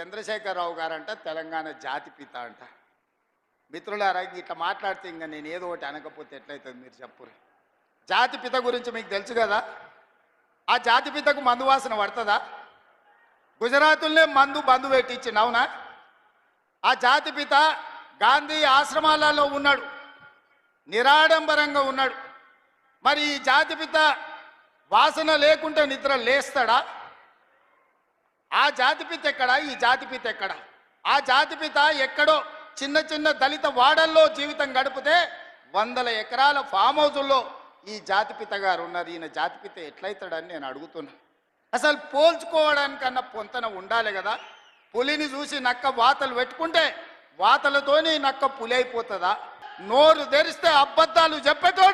చంద్రశేఖరరావు గారంట తెలంగాణ జాతిపిత అంట. మిత్రులారా ఇట్లా మాట్లాడితే ఇంకా నేను ఏదో ఒకటి అనకపోతే ఎట్లయితుంది మీరు చెప్పురు జాతిపిత గురించి మీకు తెలుసు కదా? ఆ జాతిపితకు మందు వాసన పడుతుందా? గుజరాతుల్నే మందు బంధు పెట్టించింది అవునా? ఆ జాతిపిత గాంధీ ఆశ్రమాలలో ఉన్నాడు. నిరాడంబరంగా ఉన్నాడు. మరి ఈ జాతిపిత వాసన లేకుంటే నిద్ర లేస్తాడా? ఆ జాతిపిత ఎక్కడ? ఈ జాతిపిత ఎక్కడ? ఆ జాతిపిత ఎక్కడో చిన్న చిన్న దళిత వాడల్లో జీవితం గడిపితే వందల ఎకరాల ఫామ్ హౌజుల్లో ఈ జాతిపిత గారు ఉన్నారు. ఈయన జాతిపిత ఎట్లయితాడని నేను అడుగుతున్నా. అసలు పోల్చుకోవడానికన్నా పొంతన ఉండాలి కదా. పులిని చూసి నక్క వాతలు పెట్టుకుంటే వాతలతోని నక్క పులి అయిపోతుందా? నోరు తెరిస్తే అబద్ధాలు చెప్పేటోడు